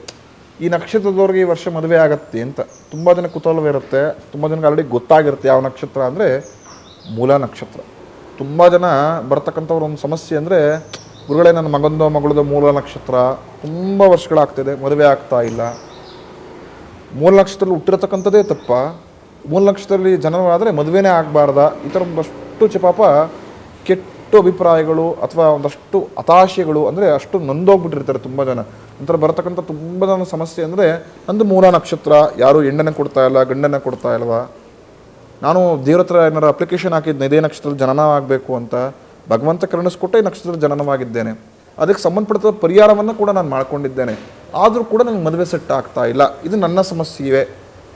ಈ ನಕ್ಷತ್ರದವ್ರಿಗೆ ಈ ವರ್ಷ ಮದುವೆ ಆಗತ್ತೆ ಅಂತ. ತುಂಬ ಜನ ಕುತೂಹಲವಿರುತ್ತೆ. ತುಂಬ ಜನಕ್ಕೆ ಆಲ್ರೆಡಿ ಗೊತ್ತಾಗಿರುತ್ತೆ ಯಾವ ನಕ್ಷತ್ರ ಅಂದರೆ ಮೂಲ ನಕ್ಷತ್ರ. ತುಂಬ ಜನ ಬರ್ತಕ್ಕಂಥವ್ರ ಒಂದು ಸಮಸ್ಯೆ ಅಂದರೆ, ಗುರುಗಳೇ ನನ್ನ ಮಗಂದು ಮಗಳದ ಮೂಲ ನಕ್ಷತ್ರ, ತುಂಬ ವರ್ಷಗಳಾಗ್ತಿದೆ, ಮದುವೆ ಆಗ್ತಾ ಇಲ್ಲ. ಮೂಲ ನಕ್ಷತ್ರದಲ್ಲಿ ಹುಟ್ಟಿರತಕ್ಕಂಥದ್ದೇ ತಪ್ಪ. ಮೂಲ ನಕ್ಷತ್ರದಲ್ಲಿ ಜನರಾದರೆ ಮದುವೆನೇ ಆಗಬಾರ್ದ. ಈ ಥರ ಒಂದಷ್ಟು ಚಪಾಪ ಕೆಟ್ಟ ಅಭಿಪ್ರಾಯಗಳು ಅಥವಾ ಒಂದಷ್ಟು ಹತಾಶೆಗಳು ಅಂದರೆ ಅಷ್ಟು ನೊಂದೋಗ್ಬಿಟ್ಟಿರ್ತಾರೆ ತುಂಬ ಜನ. ನಂತರ ಬರತಕ್ಕಂಥ ತುಂಬ ಜನ ಸಮಸ್ಯೆ ಅಂದರೆ, ನಂದು ಮೂಲ ನಕ್ಷತ್ರ, ಯಾರು ಹೆಣ್ಣನ್ನು ಕೊಡ್ತಾ ಇಲ್ಲ, ಗಂಡನ್ನು ಕೊಡ್ತಾ ಇಲ್ವಾ? ನಾನು ದೇವ್ರ ಹತ್ರ ಏನಾರು ಅಪ್ಲಿಕೇಶನ್ ಹಾಕಿದ್ದೆ ಇದೇ ನಕ್ಷತ್ರದ ಜನನ ಆಗಬೇಕು ಅಂತ ಭಗವಂತ ಕರುಣಿಸ್ಕೊಟ್ಟೆ ನಕ್ಷತ್ರದ ಜನನವಾಗಿದ್ದೇನೆ. ಅದಕ್ಕೆ ಸಂಬಂಧಪಟ್ಟ ಪರಿಹಾರವನ್ನು ಕೂಡ ನಾನು ಮಾಡ್ಕೊಂಡಿದ್ದೇನೆ. ಆದರೂ ಕೂಡ ನನಗೆ ಮದುವೆ ಸೆಟ್ ಆಗ್ತಾ ಇಲ್ಲ. ಇದು ನನ್ನ ಸಮಸ್ಯೆಯೇ.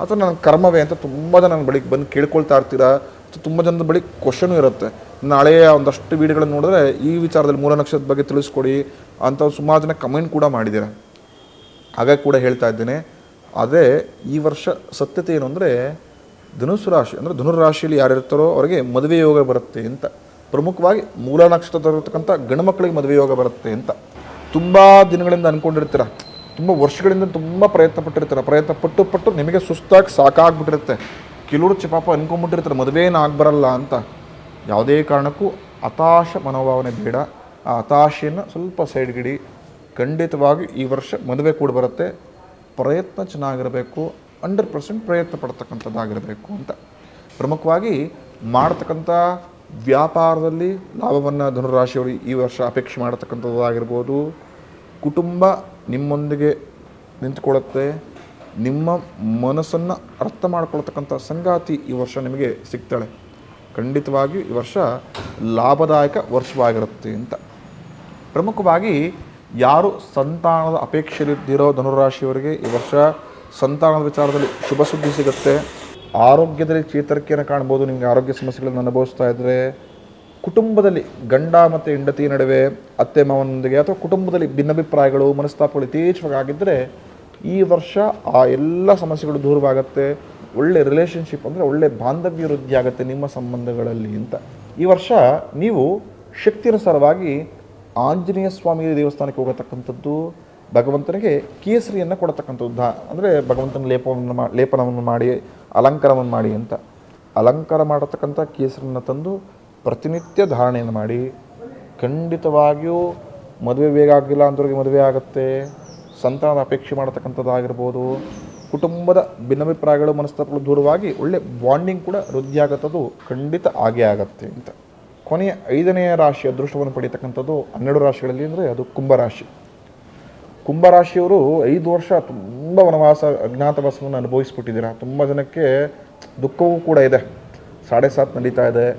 ಅಥವಾ ನನ್ನ ಕರ್ಮವೇ ಅಂತ ತುಂಬ ಜನ ನನ್ನ ಬಳಿಗೆ ಬಂದು ಕೇಳ್ಕೊಳ್ತಾ ಇರ್ತೀರಾ? ತುಂಬ ಜನದ ಬಳಿ ಕ್ವಶನು ಇರುತ್ತೆ. ನಾಳೆಯ ಒಂದಷ್ಟು ವಿಡಿಯೋಗಳನ್ನು ನೋಡಿದ್ರೆ ಈ ವಿಚಾರದಲ್ಲಿ ಮೂಲ ನಕ್ಷತ್ರದ ಬಗ್ಗೆ ತಿಳಿಸ್ಕೊಡಿ ಅಂತ ಸುಮಾರು ಜನ ಕಮೆಂಟ್ ಕೂಡ ಮಾಡಿದ್ದೀರ ಹಾಗಾಗಿ ಕೂಡ ಹೇಳ್ತಾ ಇದ್ದೇನೆ. ಅದೇ ಈ ವರ್ಷ ಸತ್ಯತೆ ಏನು ಅಂದರೆ ಧನುಸ್ಸು ರಾಶಿ, ಅಂದರೆ ಧನುರಾಶಿಯಲ್ಲಿ ಯಾರಿರ್ತಾರೋ ಅವರಿಗೆ ಮದುವೆ ಯೋಗ ಬರುತ್ತೆ ಅಂತ. ಪ್ರಮುಖವಾಗಿ ಮೂಲ ನಕ್ಷತ್ರದಲ್ಲಿರ್ತಕ್ಕಂಥ ಗಂಡು ಮಕ್ಕಳಿಗೆ ಮದುವೆ ಯೋಗ ಬರುತ್ತೆ ಅಂತ. ತುಂಬ ದಿನಗಳಿಂದ ಅಂದ್ಕೊಂಡಿರ್ತೀರ ತುಂಬ ವರ್ಷಗಳಿಂದ ತುಂಬ ಪ್ರಯತ್ನ ಪಟ್ಟಿರ್ತೀರ. ಪ್ರಯತ್ನ ಪಟ್ಟು ಪಟ್ಟು ನಿಮಗೆ ಸುಸ್ತಾಗಿ ಸಾಕಾಗ್ಬಿಟ್ಟಿರುತ್ತೆ. ಕೆಲವರು ಚಿಪಾಪ ಅನ್ಕೊಂಡ್ಬಿಟ್ಟಿರ್ತಾರೆ ಮದುವೆ ಏನು ಆಗ್ಬರಲ್ಲ ಅಂತ. ಯಾವುದೇ ಕಾರಣಕ್ಕೂ ಹತಾಶ ಮನೋಭಾವನೆ ಬೇಡ. ಆ ಹತಾಶೆಯನ್ನು ಸ್ವಲ್ಪ ಸೈಡ್ಗಿಡಿ. ಖಂಡಿತವಾಗಿ ಈ ವರ್ಷ ಮದುವೆ ಕೂಡ ಬರುತ್ತೆ. ಪ್ರಯತ್ನ ಚೆನ್ನಾಗಿರಬೇಕು. ಹಂಡ್ರೆಡ್ ಪರ್ಸೆಂಟ್ ಪ್ರಯತ್ನ ಪಡ್ತಕ್ಕಂಥದ್ದಾಗಿರಬೇಕು ಅಂತ. ಪ್ರಮುಖವಾಗಿ ಮಾಡ್ತಕ್ಕಂಥ ವ್ಯಾಪಾರದಲ್ಲಿ ಲಾಭವನ್ನು ಧನುರಾಶಿಯವರು ಈ ವರ್ಷ ಅಪೇಕ್ಷೆ ಮಾಡತಕ್ಕಂಥದ್ದಾಗಿರ್ಬೋದು. ಕುಟುಂಬ ನಿಮ್ಮೊಂದಿಗೆ ನಿಂತ್ಕೊಳ್ಳುತ್ತೆ. ನಿಮ್ಮ ಮನಸ್ಸನ್ನು ಅರ್ಥ ಮಾಡ್ಕೊಳ್ತಕ್ಕಂಥ ಸಂಗಾತಿ ಈ ವರ್ಷ ನಿಮಗೆ ಸಿಗ್ತಾಳೆ. ಖಂಡಿತವಾಗಿಯೂ ಈ ವರ್ಷ ಲಾಭದಾಯಕ ವರ್ಷವಾಗಿರುತ್ತೆ ಅಂತ. ಪ್ರಮುಖವಾಗಿ ಯಾರು ಸಂತಾನದ ಅಪೇಕ್ಷೆಯಲ್ಲಿದ್ದಿರೋ ಧನುರಾಶಿಯವರಿಗೆ ಈ ವರ್ಷ ಸಂತಾನದ ವಿಚಾರದಲ್ಲಿ ಶುಭ ಸುದ್ದಿ ಸಿಗುತ್ತೆ. ಆರೋಗ್ಯದಲ್ಲಿ ಚೇತರಿಕೆಯನ್ನು ಕಾಣ್ಬೋದು. ನಿಮಗೆ ಆರೋಗ್ಯ ಸಮಸ್ಯೆಗಳನ್ನು ಅನುಭವಿಸ್ತಾ ಇದ್ದರೆ ಕುಟುಂಬದಲ್ಲಿ ಗಂಡ ಮತ್ತು ಹೆಂಡತಿ ನಡುವೆ ಅತ್ತೆ ಮಾವನೊಂದಿಗೆ ಅಥವಾ ಕುಟುಂಬದಲ್ಲಿ ಭಿನ್ನಾಭಿಪ್ರಾಯಗಳು, ಮನಸ್ತಾಪಗಳು ಆಗಿದ್ದರೆ ಈ ವರ್ಷ ಆ ಎಲ್ಲ ಸಮಸ್ಯೆಗಳು ದೂರವಾಗುತ್ತೆ. ಒಳ್ಳೆ ರಿಲೇಷನ್ಶಿಪ್ ಅಂದರೆ ಒಳ್ಳೆ ಬಾಂಧವ್ಯ ವೃದ್ಧಿ ಆಗುತ್ತೆ ನಿಮ್ಮ ಸಂಬಂಧಗಳಲ್ಲಿ ಅಂತ. ಈ ವರ್ಷ ನೀವು ಶಕ್ತಿಯನುಸಾರವಾಗಿ ಆಂಜನೇಯ ಸ್ವಾಮಿ ದೇವಸ್ಥಾನಕ್ಕೆ ಹೋಗತಕ್ಕಂಥದ್ದು ಭಗವಂತನಿಗೆ ಕೇಸರಿಯನ್ನು ಕೊಡತಕ್ಕಂಥದ್ದು. ಅಂದರೆ ಭಗವಂತನ ಲೇಪವನ್ನು ಮಾ, ಲೇಪನವನ್ನು ಮಾಡಿ, ಅಲಂಕಾರವನ್ನು ಮಾಡಿ ಅಂತ. ಅಲಂಕಾರ ಮಾಡತಕ್ಕಂಥ ಕೇಸರಿಯನ್ನು ತಂದು ಪ್ರತಿನಿತ್ಯ ಧಾರಣೆಯನ್ನು ಮಾಡಿ, ಖಂಡಿತವಾಗಿಯೂ ಮದುವೆ ಬೇಗ ಆಗಿಲ್ಲ ಅಂದ್ರಿಗೆ ಮದುವೆ ಆಗುತ್ತೆ. ಸಂತಾನದ ಅಪೇಕ್ಷೆ ಮಾಡತಕ್ಕಂಥದ್ದಾಗಿರ್ಬೋದು. ಕುಟುಂಬದ ಭಿನ್ನಾಭಿಪ್ರಾಯಗಳು, ಮನಸ್ತಾಪಗಳು ದೂರವಾಗಿ ಒಳ್ಳೆ ಬಾಂಡಿಂಗ್ ಕೂಡ ವೃದ್ಧಿ ಆಗತ್ತದು ಖಂಡಿತ ಆಗೇ ಆಗತ್ತೆ ಅಂತ. ಕೊನೆಯ ಐದನೆಯ ರಾಶಿ ಅದೃಷ್ಟವನ್ನು ಪಡೀತಕ್ಕಂಥದ್ದು ಹನ್ನೆರಡು ರಾಶಿಗಳಲ್ಲಿ ಅಂದರೆ ಅದು ಕುಂಭರಾಶಿ ಕುಂಭರಾಶಿಯವರು ಐದು ವರ್ಷ ತುಂಬ ವನವಾಸ, ಅಜ್ಞಾತವಾಸವನ್ನು ಅನುಭವಿಸ್ಬಿಟ್ಟಿದ್ದೀರಾ? ತುಂಬ ಜನಕ್ಕೆ ದುಃಖವೂ ಕೂಡ ಇದೆ. ಸಾಡೆ ಸಾತ್ ನಡೀತಾ ಇದೆ.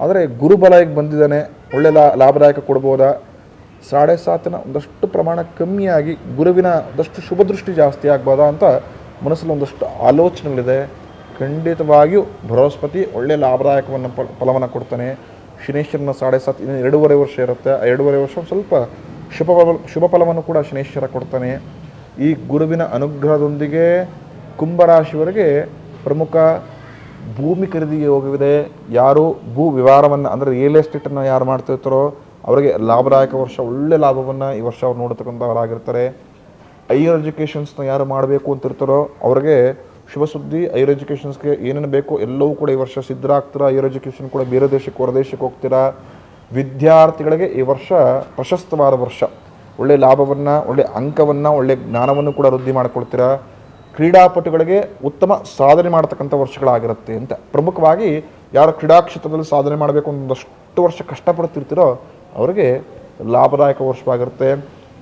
ಆದರೆ ಗುರುಬಲ ಬಂದಿದ್ದಾನೆ. ಒಳ್ಳೆ ಲಾ, ಲಾಭದಾಯಕ ಕೊಡ್ಬೋದಾ? ಸಾಡೆ ಸಾತಿನ ಒಂದಷ್ಟು ಪ್ರಮಾಣ ಕಮ್ಮಿಯಾಗಿ ಗುರುವಿನ ಒಂದಷ್ಟು ಶುಭ ದೃಷ್ಟಿ ಜಾಸ್ತಿ ಆಗ್ಬೋದಾ ಅಂತ ಮನಸ್ಸಲ್ಲಿ ಒಂದಷ್ಟು ಆಲೋಚನೆಗಳಿದೆ. ಖಂಡಿತವಾಗಿಯೂ ಬೃಹಸ್ಪತಿ ಒಳ್ಳೆ ಲಾಭದಾಯಕವನ್ನು ಫಲ ಫಲವನ್ನು ಕೊಡ್ತಾನೆ. ಶನೇಶ್ವರನ ಸಾಡೆ ಸಾತ್ ಇನ್ನು ಎರಡೂವರೆ ವರ್ಷ ಇರುತ್ತೆ. ಆ ಎರಡೂವರೆ ವರ್ಷ ಸ್ವಲ್ಪ ಶುಭ ಫಲ ಕೂಡ ಶನೇಶ್ವರ ಕೊಡ್ತಾನೆ. ಈ ಗುರುವಿನ ಅನುಗ್ರಹದೊಂದಿಗೆ ಕುಂಭರಾಶಿಯವರಿಗೆ ಪ್ರಮುಖ ಭೂಮಿ ಖರೀದಿಗೆ ಯೋಗವಿದೆ ಯಾರು ಭೂ ವ್ಯವಹಾರವನ್ನು ಅಂದರೆ ರಿಯಲ್ ಎಸ್ಟೇಟನ್ನು ಯಾರು ಮಾಡ್ತಿರ್ತಾರೋ, ಅವರಿಗೆ ಲಾಭದಾಯಕ ವರ್ಷ, ಒಳ್ಳೆ ಲಾಭವನ್ನು ಈ ವರ್ಷ ಅವ್ರು ನೋಡ್ತಕ್ಕಂಥವರಾಗಿರ್ತಾರೆ. ಐಯರ್ ಎಜುಕೇಷನ್ಸ್ನ ಯಾರು ಮಾಡಬೇಕು ಅಂತಿರ್ತಾರೋ, ಅವ್ರಿಗೆ ಶುಭ ಸುದ್ದಿ ಐಯರ್ ಎಜುಕೇಷನ್ಸ್ಗೆ ಏನೇನು ಬೇಕೋ ಎಲ್ಲವೂ ಕೂಡ ಈ ವರ್ಷ ಸಿದ್ಧರಾಗ್ತೀರಾ. ಐಯರ್ ಎಜುಕೇಷನ್ ಕೂಡ ಬೇರೆ ದೇಶಕ್ಕೆ, ಹೊರ ದೇಶಕ್ಕೆ ಹೋಗ್ತೀರಾ. ವಿದ್ಯಾರ್ಥಿಗಳಿಗೆ ಈ ವರ್ಷ ಪ್ರಶಸ್ತವಾದ ವರ್ಷ. ಒಳ್ಳೆಯ ಲಾಭವನ್ನು ಒಳ್ಳೆಯ ಅಂಕವನ್ನು ಒಳ್ಳೆಯ ಜ್ಞಾನವನ್ನು ಕೂಡ ವೃದ್ಧಿ ಮಾಡಿಕೊಡ್ತೀರಾ? ಕ್ರೀಡಾಪಟುಗಳಿಗೆ ಉತ್ತಮ ಸಾಧನೆ ಮಾಡತಕ್ಕಂಥ ವರ್ಷಗಳಾಗಿರುತ್ತೆ ಅಂತ. ಪ್ರಮುಖವಾಗಿ ಯಾರು ಕ್ರೀಡಾ ಕ್ಷೇತ್ರದಲ್ಲಿ ಸಾಧನೆ ಮಾಡಬೇಕು ಒಂದಷ್ಟು ವರ್ಷ ಕಷ್ಟಪಡ್ತಿರ್ತೀರೋ ಅವರಿಗೆ ಲಾಭದಾಯಕ ವರ್ಷವಾಗಿರುತ್ತೆ.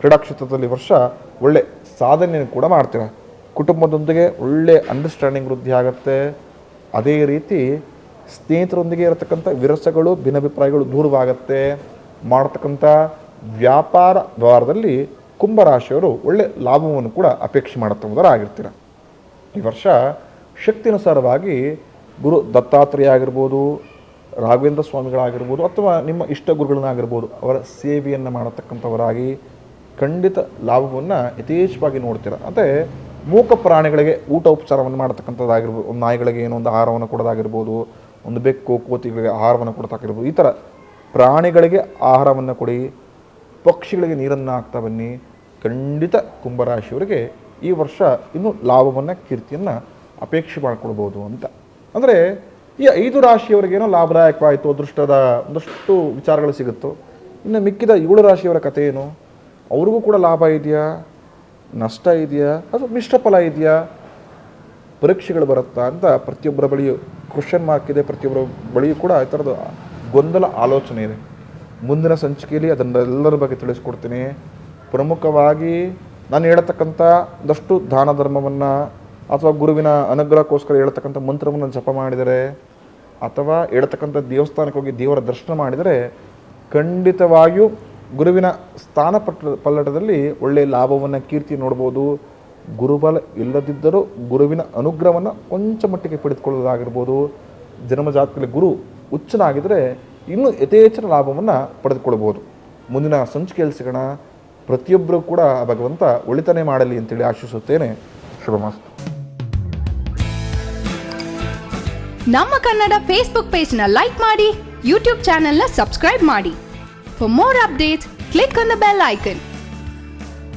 ಕ್ರೀಡಾ ಕ್ಷೇತ್ರದಲ್ಲಿ ವರ್ಷ ಒಳ್ಳೆ ಸಾಧನೆಯನ್ನು ಕೂಡ ಮಾಡ್ತೀರ. ಕುಟುಂಬದೊಂದಿಗೆ ಒಳ್ಳೆ ಅಂಡರ್ಸ್ಟ್ಯಾಂಡಿಂಗ್ ವೃದ್ಧಿ ಆಗುತ್ತೆ. ಅದೇ ರೀತಿ ಸ್ನೇಹಿತರೊಂದಿಗೆ ಇರತಕ್ಕಂಥ ವಿರಸಗಳು, ಭಿನ್ನಾಭಿಪ್ರಾಯಗಳು ದೂರವಾಗತ್ತೆ. ಮಾಡತಕ್ಕಂಥ ವ್ಯಾಪಾರ ವ್ಯವಹಾರದಲ್ಲಿ ಕುಂಭರಾಶಿಯವರು ಒಳ್ಳೆ ಲಾಭವನ್ನು ಕೂಡ ಅಪೇಕ್ಷೆ ಮಾಡುತ್ತವರಾಗಿರ್ತೀರ ಈ ವರ್ಷ ಶಕ್ತಿನುಸಾರವಾಗಿ ಗುರು ದತ್ತಾತ್ರೇಯ ಆಗಿರ್ಬೋದು ರಾಘವೇಂದ್ರ ಸ್ವಾಮಿಗಳಾಗಿರ್ಬೋದು, ಅಥವಾ ನಿಮ್ಮ ಇಷ್ಟ ಗುರುಗಳನ್ನಾಗಿರ್ಬೋದು, ಅವರ ಸೇವೆಯನ್ನು ಮಾಡತಕ್ಕಂಥವರಾಗಿ ಖಂಡಿತ ಲಾಭವನ್ನು ಯಥೇಚ್ಛವಾಗಿ ನೋಡ್ತೀರ. ಅದೇ ಮೂಕ ಪ್ರಾಣಿಗಳಿಗೆ ಊಟ ಉಪಚಾರವನ್ನು ಮಾಡತಕ್ಕಂಥದ್ದಾಗಿರ್ಬೋದು ನಾಯಿಗಳಿಗೆ ಏನೋ ಒಂದು ಆಹಾರವನ್ನು ಕೊಡೋದಾಗಿರ್ಬೋದು ಒಂದು ಬೆಕ್ಕು ಕೋತಿಗಳಿಗೆ ಆಹಾರವನ್ನು ಕೊಡ್ತಾಕಿರ್ಬೋದು ಈ ಥರ ಪ್ರಾಣಿಗಳಿಗೆ ಆಹಾರವನ್ನು ಕೊಡಿ, ಪಕ್ಷಿಗಳಿಗೆ ನೀರನ್ನು ಹಾಕ್ತಾ ಬನ್ನಿ. ಖಂಡಿತ ಕುಂಭರಾಶಿಯವರಿಗೆ ಈ ವರ್ಷ ಇನ್ನೂ ಲಾಭವನ್ನು, ಕೀರ್ತಿಯನ್ನು ಅಪೇಕ್ಷೆ ಮಾಡಿಕೊಳ್ಬೋದು ಅಂತ. ಅಂದರೆ ಈ ಐದು ರಾಶಿಯವರಿಗೇನೋ ಲಾಭದಾಯಕವಾಯಿತು, ಅದೃಷ್ಟದ ಒಂದಷ್ಟು ವಿಚಾರಗಳು ಸಿಗುತ್ತೋ. ಇನ್ನು ಮಿಕ್ಕಿದ ಏಳು ರಾಶಿಯವರ ಕಥೆ ಏನು? ಅವ್ರಿಗೂ ಕೂಡ ಲಾಭ ಇದೆಯಾ? ನಷ್ಟ ಇದೆಯಾ? ಅಥವಾ ಮಿಶ್ರ ಫಲ ಇದೆಯಾ? ಪರೀಕ್ಷೆಗಳು ಬರುತ್ತಾ ಅಂತ ಪ್ರತಿಯೊಬ್ಬರ ಬಳಿಯೂ ಕ್ವಶನ್ ಮಾರ್ಕ್ ಇದೆ ಪ್ರತಿಯೊಬ್ಬರ ಬಳಿಯೂ ಕೂಡ ಈ ಥರದ ಗೊಂದಲ ಆಲೋಚನೆ ಇದೆ. ಮುಂದಿನ ಸಂಚಿಕೆಯಲ್ಲಿ ಅದನ್ನೆಲ್ಲರ ಬಗ್ಗೆ ತಿಳಿಸ್ಕೊಡ್ತೀನಿ. ಪ್ರಮುಖವಾಗಿ ನಾನು ಹೇಳತಕ್ಕಂಥ ಒಂದಷ್ಟು ದಾನ ಧರ್ಮವನ್ನು ಅಥವಾ ಗುರುವಿನ ಅನುಗ್ರಹಕ್ಕೋಸ್ಕರ ಹೇಳ್ತಕ್ಕಂಥ ಮಂತ್ರವನ್ನು ಜಪ ಮಾಡಿದರೆ ಅಥವಾ ಹೇಳ್ತಕ್ಕಂಥ ದೇವಸ್ಥಾನಕ್ಕೆ ಹೋಗಿ ದೇವರ ದರ್ಶನ ಮಾಡಿದರೆ ಖಂಡಿತವಾಗಿಯೂ ಗುರುವಿನ ಸ್ಥಾನ ಪಟ್ಟ ಪಲ್ಲಟದಲ್ಲಿ ಒಳ್ಳೆಯ ಲಾಭವನ್ನು, ಕೀರ್ತಿ ನೋಡ್ಬೋದು. ಗುರುಬಲ ಇಲ್ಲದಿದ್ದರೂ ಗುರುವಿನ ಅನುಗ್ರಹವನ್ನು ಕೊಂಚ ಮಟ್ಟಿಗೆ ಪಡೆದುಕೊಳ್ಳೋದಾಗಿರ್ಬೋದು ಜನ್ಮಜಾತಕದಲ್ಲಿ ಗುರು ಉಚ್ಚನಾಗಿದ್ದರೆ ಇನ್ನೂ ಯಥೇಚ್ಛನ ಲಾಭವನ್ನು ಪಡೆದುಕೊಳ್ಬೋದು ಮುಂದಿನ ಸಂಚಿಕೆಯಲ್ಲಿ ಸಿಗೋಣ? ಪ್ರತಿಯೊಬ್ಬರೂ ಕೂಡ ಭಗವಂತ ಒಳಿತನೆ ಮಾಡಲಿ ಅಂತೇಳಿ ಆಶಿಸುತ್ತೇನೆ. ಶುಭಮಾಸ್ತು ನಮ್ಮ ಕನ್ನಡ ಫೇಸ್ಬುಕ್ ಪೇಜ್ನ ಲೈಕ್ ಮಾಡಿ ಯೂಟ್ಯೂಬ್ ಚಾನೆಲ್ನ ಸಬ್ಸ್ಕ್ರೈಬ್ ಮಾಡಿ. For more updates click on the bell icon